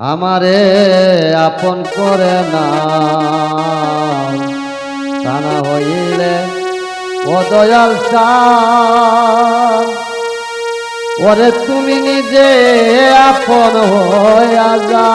আমারে আপন করে না। টানা হইলে ও দয়াল ওরে তুমি নিজে আপন হইয়া যা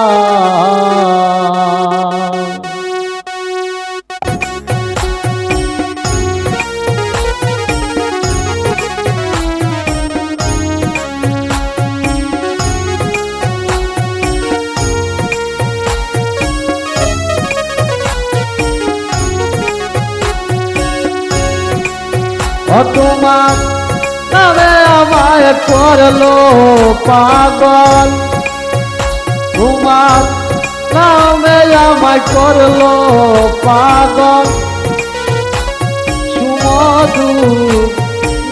তোমার নামে আমায় করল পাগল। তোমার নামে আমায় করল পাগল। সুমধু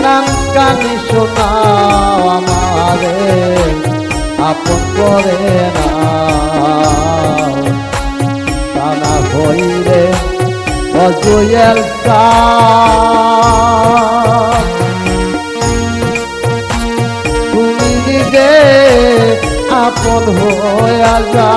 নাম কানি শোনাও আমারে, আপন করে না তানা হইলে অজয়েল তুমি আপন হইয়া যা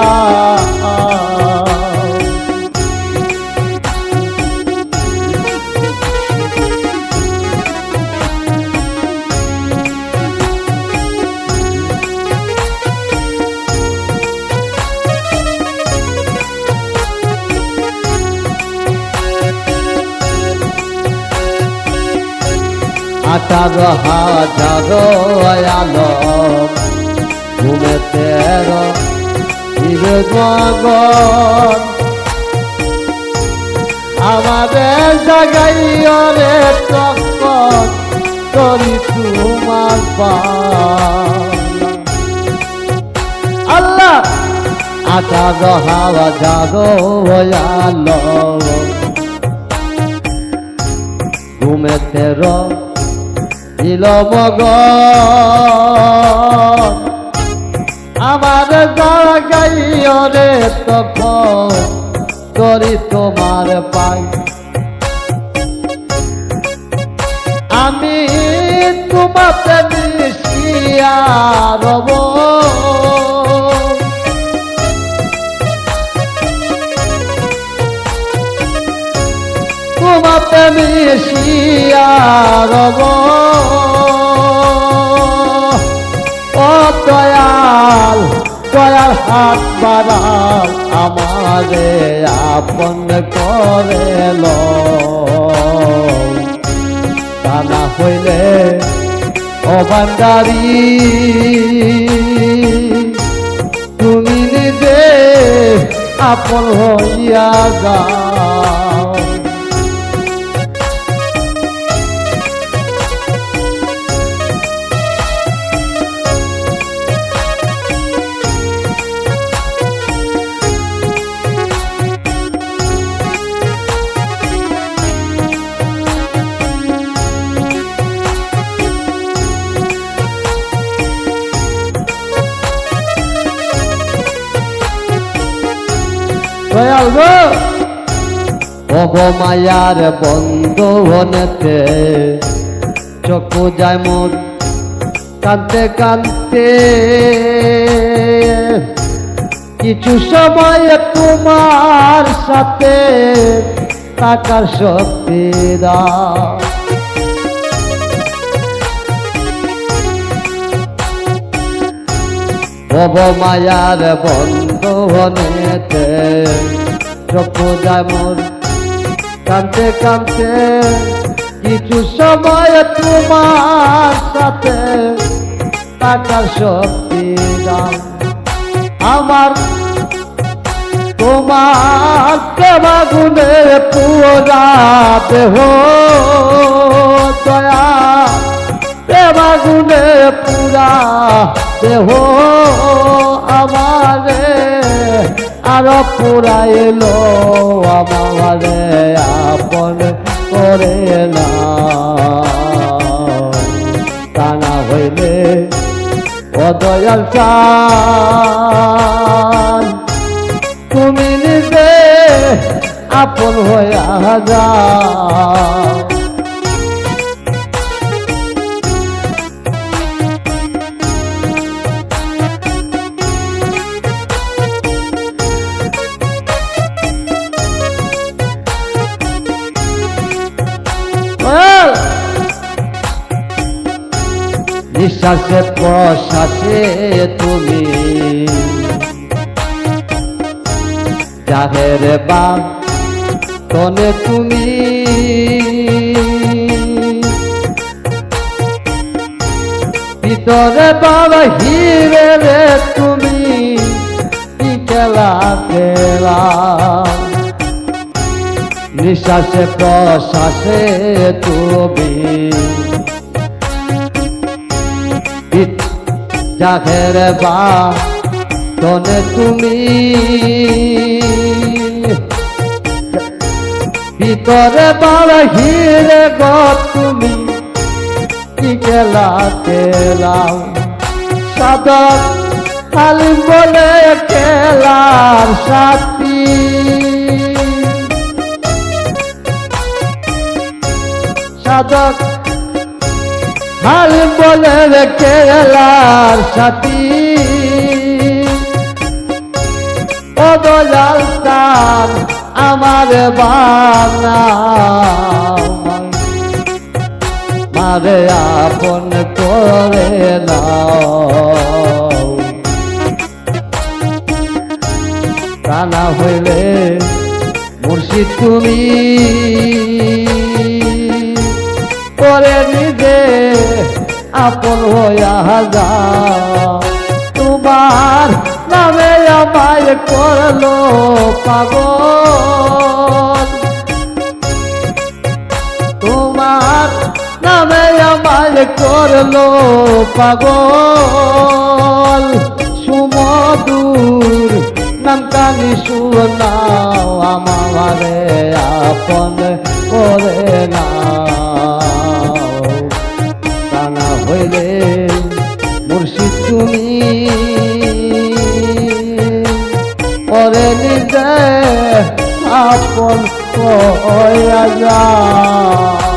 আঠারো হাজার আলো ঘুমে তেরো হিরে মগন আমাদের জাগাইও রে তখন করি তোমার আল্লাহ আঠারো হাজার আলো। ঘুমে তেরো, দিল মগ আমার গাইও রে তখন করি তোমার পাই। আমি তোমাতে মিশিয়া রব। তোমাতে মিশিয়া রব। আমারে আপন করে তা হইলে অবান্ডারি তুমি নিজে আপন হইয়া যাও। দয়াল গো। অব মায়ার বন্ধনেতে চকু যায় মোর কাঁদতে কাঁদতে। কিছু সময় তোমার সাথে থাকার শক্তি দাও। ভব মায়ার বন্ধু হনেতে চক্ষু কাঁদতে কাঁদতে কিছু সময় তোমার সাথে টাকার শক্তি দাম আমার তোমার কেবা গুণে পুরা দেহ দয়া। দেবা গুণে পুরা দেহ আর পুরাইলো আমারে, আপন করে না তা না হইলে ও দয়াল চান তুমি নিজে আপন হইয়া যাও। নিঃশ্বাসে প্রশ্বাসে তুমি। জাহের বা তনে তুমি। ভিতরে বাবা হিরে রে তুমি। খেলা খেলা নিঃশ্বাসে প্রশ্বাসে তুমি। জাহের বা, তনে তুমি। ভিতরে বাবা হিরে গ তুমি কি খেলা খেলাও সাদক খালি বলে খেলার সাথী। সাদক খালি বলে খেলার সাথী। অদয়াল তার আমার বানা মারে আপন করে নাও। তা না হইলে মুর্শিদ তুমি। করে নিজে আপন হইয়া তোমার নামে আমায় করল পাগল। তোমার নামে আমায় করল পাগল। সুমধুর নাম কানি শুনাও আমারে, আপন করে নাও। হইলে মুর্শিদ তুমি। পরে নিজে আপন কয়া যাও